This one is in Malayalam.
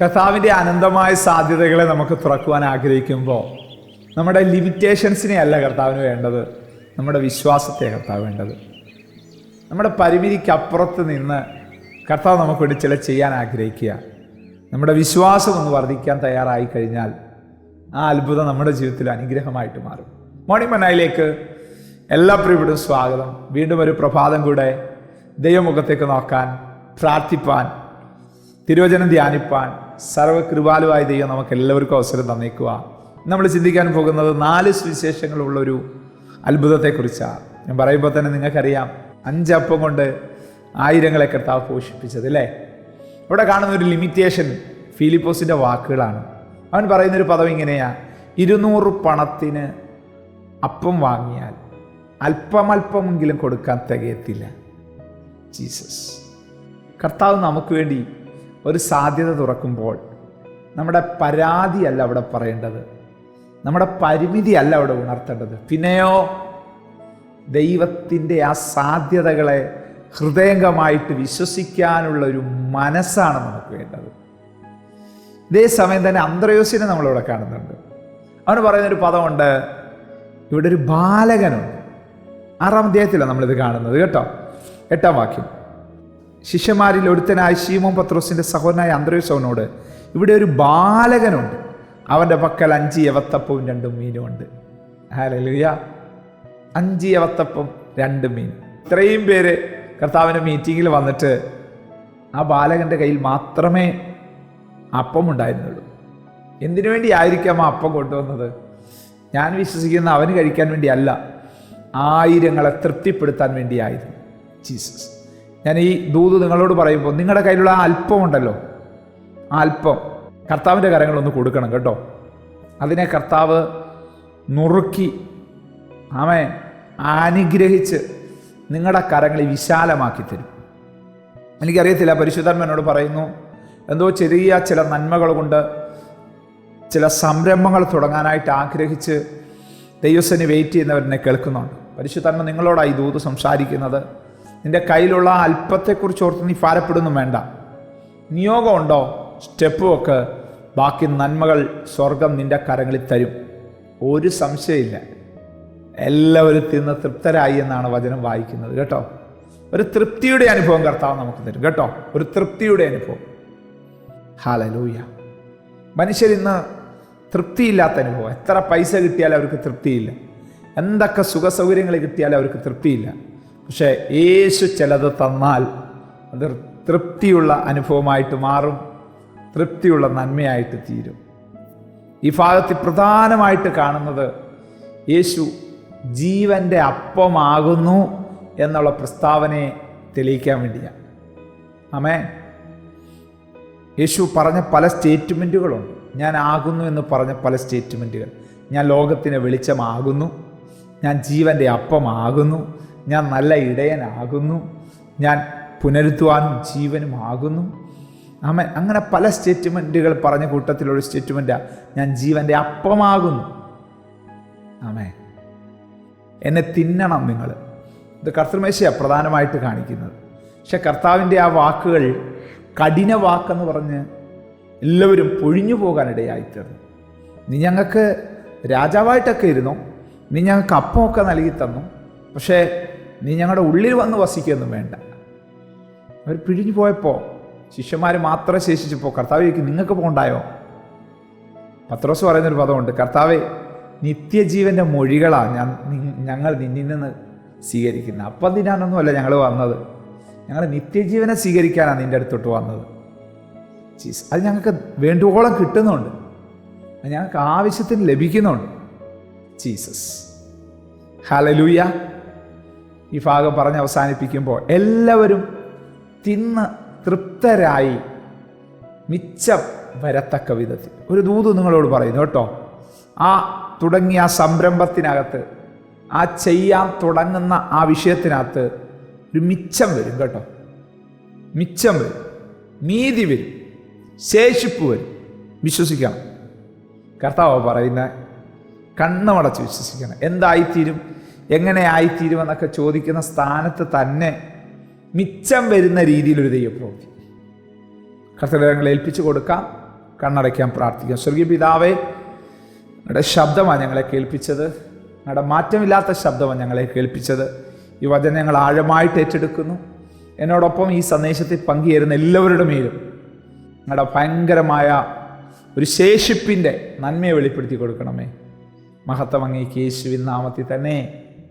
കർത്താവിന്റെ അനന്തമായ സാധ്യതകളെ നമുക്ക് തുറക്കുവാൻ ആഗ്രഹിക്കുമ്പോൾ നമ്മുടെ ലിമിറ്റേഷൻസിനെ അല്ല കർത്താവിന് വേണ്ടത് നമ്മുടെ വിശ്വാസത്തെ കർത്താവ് വേണ്ടത്. നമ്മുടെ പരിമിതിക്കപ്പുറത്ത് നിന്ന് കർത്താവ് നമുക്ക് വേണ്ടി ചില ചെയ്യാൻ ആഗ്രഹിക്കുക. നമ്മുടെ വിശ്വാസം ഒന്ന് വർദ്ധിക്കാൻ തയ്യാറായി കഴിഞ്ഞാൽ ആ അത്ഭുതം നമ്മുടെ ജീവിതത്തിൽ അനുഗ്രഹമായിട്ട് മാറും. മോർണിംഗ് മനായിലേക്ക് എല്ലാ പ്രിയപ്പെടും സ്വാഗതം. വീണ്ടും ഒരു പ്രഭാതം കൂടെ ദൈവമുഖത്തേക്ക് നോക്കാൻ പ്രാർത്ഥിപ്പാൻ തിരുവചനം ധ്യാനിപ്പാൻ സർവകൃപാലുവായ ദൈവം നമുക്ക് എല്ലാവർക്കും അവസരം തന്നേക്കുക നമ്മൾ ചിന്തിക്കാൻ പോകുന്നത് നാല് സുവിശേഷങ്ങളുള്ളൊരു അത്ഭുതത്തെക്കുറിച്ചാണ്. ഞാൻ പറയുമ്പോൾ തന്നെ നിങ്ങൾക്കറിയാം അഞ്ചപ്പം കൊണ്ട് ആയിരങ്ങളെ കർത്താവ് പോഷിപ്പിച്ചത് അല്ലേ? ഇവിടെ കാണുന്ന ഒരു ലിമിറ്റേഷൻ ഫിലിപ്പോസിന്റെ വാക്കുകളാണ്. അവൻ പറയുന്നൊരു പദം ഇങ്ങനെയാ ഇരുന്നൂറ് പണത്തിന് അപ്പം വാങ്ങിയാൽ അല്പമല്പമെങ്കിലും കൊടുക്കാൻ തികയത്തില്ല. ജീസസ്. കർത്താവ് നമുക്ക് വേണ്ടി ഒരു സാധ്യത തുറക്കുമ്പോൾ നമ്മുടെ പരാതിയല്ല അവിടെ പറയേണ്ടത്. നമ്മുടെ പരിമിതി അല്ല അവിടെ ഉണർത്തേണ്ടത്. പിന്നെയോ ദൈവത്തിന്റെ ആ സാധ്യതകളെ ഹൃദയംഗമായിട്ട് വിശ്വസിക്കാനുള്ള ഒരു മനസ്സാണ് നമുക്ക് വേണ്ടത്. ഇതേ സമയം തന്നെ അന്ത്രയോസിനെ നമ്മളിവിടെ കാണുന്നുണ്ട്. അവന് പറയുന്നൊരു പദമുണ്ട് ഇവിടെ ഒരു ബാലകനുണ്ട്. ആറാം അധ്യായത്തിലാണ് നമ്മളിത് കാണുന്നത്. കേട്ടോ? എട്ടാം വാക്യം. ശിഷ്യന്മാരിൽ ഒരുത്തനായ ശീമോൻ പത്രോസിന്റെ സഹോദരനായ അന്തരീക്ഷവനോട് ഇവിടെ ഒരു ബാലകനുണ്ട്. അവന്റെ പക്കൽ അഞ്ച് യവത്തപ്പവും രണ്ടും മീനും ഉണ്ട്. ഹാലലുയ അഞ്ച് യവത്തപ്പം രണ്ട് മീൻ. ഇത്രയും പേര് കർത്താവിന്റെ മീറ്റിങ്ങിൽ വന്നിട്ട് ആ ബാലകന്റെ കയ്യിൽ മാത്രമേ അപ്പം ഉണ്ടായിരുന്നുള്ളൂ. എന്തിനു വേണ്ടി ആയിരിക്കാം ആ അപ്പം കൊണ്ടുവന്നത്? ഞാൻ വിശ്വസിക്കുന്ന അവന് കഴിക്കാൻ വേണ്ടിയല്ല ആയിരങ്ങളെ തൃപ്തിപ്പെടുത്താൻ വേണ്ടിയായിരുന്നു ജീസസ്. ഞാൻ ഈ ദൂത് നിങ്ങളോട് പറയുമ്പോൾ നിങ്ങളുടെ കയ്യിലുള്ള ആ അല്പം ഉണ്ടല്ലോ. ആ അല്പം. കർത്താവിന്റെ കരങ്ങളൊന്ന് കൊടുക്കണം കേട്ടോ. അതിനെ കർത്താവ് നുറുക്കി ആമേ അനുഗ്രഹിച്ച് നിങ്ങളുടെ കരങ്ങളെ വിശാലമാക്കി തരും. എനിക്കറിയത്തില്ല പരിശുദ്ധന്മനോട് പറയുന്നു എന്തോ ചെറിയ ചില നന്മകൾ കൊണ്ട് ചില സംരംഭങ്ങൾ തുടങ്ങാനായിട്ട് ആഗ്രഹിച്ച് ദൈവസന് വെയിറ്റ് ചെയ്യുന്നവരെന്നെ കേൾക്കുന്നുണ്ട്. പരിശുദ്ധന്മ നിങ്ങളോടായി ദൂത് സംസാരിക്കുന്നത്? നിന്റെ കയ്യിലുള്ള അല്പത്തെക്കുറിച്ച് ഓർത്ത് നീ ഭാരപ്പെടുന്നു വേണ്ട. നിയോഗമുണ്ടോ? സ്റ്റെപ്പ് ഒക്കെ ബാക്കി നന്മകൾ സ്വർഗം നിന്റെ കരങ്ങളിൽ തരും. ഒരു സംശയമില്ല. എല്ലാവരും തിന്ന് തൃപ്തരായി എന്നാണ് വചനം വായിക്കുന്നത് കേട്ടോ? ഒരു തൃപ്തിയുടെ അനുഭവം കർത്താവ് നമുക്ക് തരും കേട്ടോ? ഒരു തൃപ്തിയുടെ അനുഭവം. ഹാലലൂയ മനുഷ്യരിന്ന് തൃപ്തിയില്ലാത്ത അനുഭവം. എത്ര പൈസ കിട്ടിയാലും അവർക്ക് തൃപ്തിയില്ല. എന്തൊക്കെ സുഖസൗകര്യങ്ങൾ കിട്ടിയാലും അവർക്ക് തൃപ്തിയില്ല. പക്ഷേ യേശു ചിലത് തന്നാൽ അത് തൃപ്തിയുള്ള അനുഭവമായിട്ട് മാറും തൃപ്തിയുള്ള നന്മയായിട്ട് തീരും. ഈ ഭാഗത്തിൽ പ്രധാനമായിട്ട് കാണുന്നത് യേശു ജീവന്റെ അപ്പമാകുന്നു എന്നുള്ള പ്രസ്താവനയെ തെളിയിക്കാൻ വേണ്ടിയാണ്. ആമേ യേശു പറഞ്ഞ പല സ്റ്റേറ്റ്മെന്റുകളുണ്ട് ഞാൻ ആകുന്നു എന്ന് പറഞ്ഞ പല സ്റ്റേറ്റ്മെന്റുകൾ ഞാൻ ലോകത്തിന് വെളിച്ചമാകുന്നു. ഞാൻ ജീവന്റെ അപ്പമാകുന്നു. ഞാൻ നല്ല ഇടയനാകുന്നു. ഞാൻ പുനരുത്തുവാനും ജീവനും ആകുന്നു അമ്മ അങ്ങനെ പല സ്റ്റേറ്റ്മെന്റുകൾ പറഞ്ഞ കൂട്ടത്തിലൊരു സ്റ്റേറ്റ്മെന്റാണ് ഞാൻ ജീവന്റെ അപ്പമാകുന്നു. ആമേ എന്നെ തിന്നണം നിങ്ങൾ ഇത് കർത്തൃമേശയാണ് പ്രധാനമായിട്ട് കാണിക്കുന്നത്. പക്ഷെ കർത്താവിന്റെ ആ വാക്കുകൾ കഠിന വാക്കെന്ന് പറഞ്ഞ് എല്ലാവരും പൊഴിഞ്ഞു പോകാനിടയായിത്തീർന്നു. നീ ഞങ്ങൾക്ക് രാജാവായിട്ടൊക്കെ ഇരുന്നു? നീ ഞങ്ങൾക്ക് അപ്പമൊക്കെ നൽകി തന്നു പക്ഷേ നീ ഞങ്ങളുടെ ഉള്ളിൽ വന്ന് വസിക്കുകയൊന്നും വേണ്ട. അവർ പിഴിഞ്ഞു പോയപ്പോൾ ശിഷ്യന്മാർ മാത്രം ശേഷിച്ചപ്പോൾ കർത്താവ് ചോദിക്കും നിങ്ങൾക്ക് പോകണ്ടായോ പത്രോസ് പറയുന്നൊരു പദമുണ്ട് കർത്താവെ നിത്യജീവന്റെ മൊഴികളാണ് ഞാൻ ഞങ്ങൾ നിന്നിൽ നിന്ന് സ്വീകരിക്കുന്നത്. അപ്പം തിന്നാനൊന്നുമല്ല ഞങ്ങൾ വന്നത്. ഞങ്ങൾ നിത്യജീവനെ സ്വീകരിക്കാനാണ് നിന്റെ അടുത്തോട്ട് വന്നത്. ചീസ് അത് ഞങ്ങൾക്ക് വേണ്ടുവോളം കിട്ടുന്നുണ്ട്. ഞങ്ങൾക്ക് ആവശ്യത്തിന് ലഭിക്കുന്നുണ്ട്. ജീസസ്. ഹലലൂയ ഈ ഭാഗം പറഞ്ഞ് അവസാനിപ്പിക്കുമ്പോൾ എല്ലാവരും തിന്ന് തൃപ്തരായി മിച്ചം വരത്തക്ക വിധത്തിൽ. ഒരു ദൂത് നിങ്ങളോട് പറയുന്നു കേട്ടോ ആ തുടങ്ങിയ ആ സംരംഭത്തിനകത്ത് ആ ചെയ്യാൻ തുടങ്ങുന്ന ആ വിഷയത്തിനകത്ത് ഒരു മിച്ചം വരും കേട്ടോ. മിച്ചം വരും. നീതി വരും. ശേഷിപ്പ് വരും. വിശ്വസിക്കണം. കർത്താവ് പറയുന്ന കണ്ണുമടച്ച് വിശ്വസിക്കണം. എന്തായിത്തീരും? എങ്ങനെ ആയിത്തീരുമെന്നൊക്കെ ചോദിക്കുന്ന സ്ഥാനത്ത് തന്നെ മിച്ചം വരുന്ന രീതിയിലൊരു ദൈവപ്രവൃത്തി. കർത്തവ്യങ്ങൾ ഏൽപ്പിച്ചു കൊടുക്കാം കണ്ണടയ്ക്കാൻ പ്രാർത്ഥിക്കാം. സ്വർഗീയ പിതാവേ നിങ്ങളുടെ ശബ്ദമാണ് ഞങ്ങളെ കേൾപ്പിച്ചത്. നിങ്ങളുടെ മാറ്റമില്ലാത്ത ശബ്ദമാണ് ഞങ്ങളെ കേൾപ്പിച്ചത്. ഈ വചനം ഞങ്ങൾ ആഴമായിട്ട് ഏറ്റെടുക്കുന്നു. എന്നോടൊപ്പം ഈ സന്ദേശത്തിൽ പങ്കുചേരുന്ന എല്ലാവരുടെ മേലും നിങ്ങളുടെ ഭയങ്കരമായ ഒരു ശേഷിപ്പിന്റെ നന്മയെ വെളിപ്പെടുത്തി കൊടുക്കണമേ. മഹത്വം അങ്ങേക്ക് യേശുവിൻ നാമത്തിൽ തന്നെ.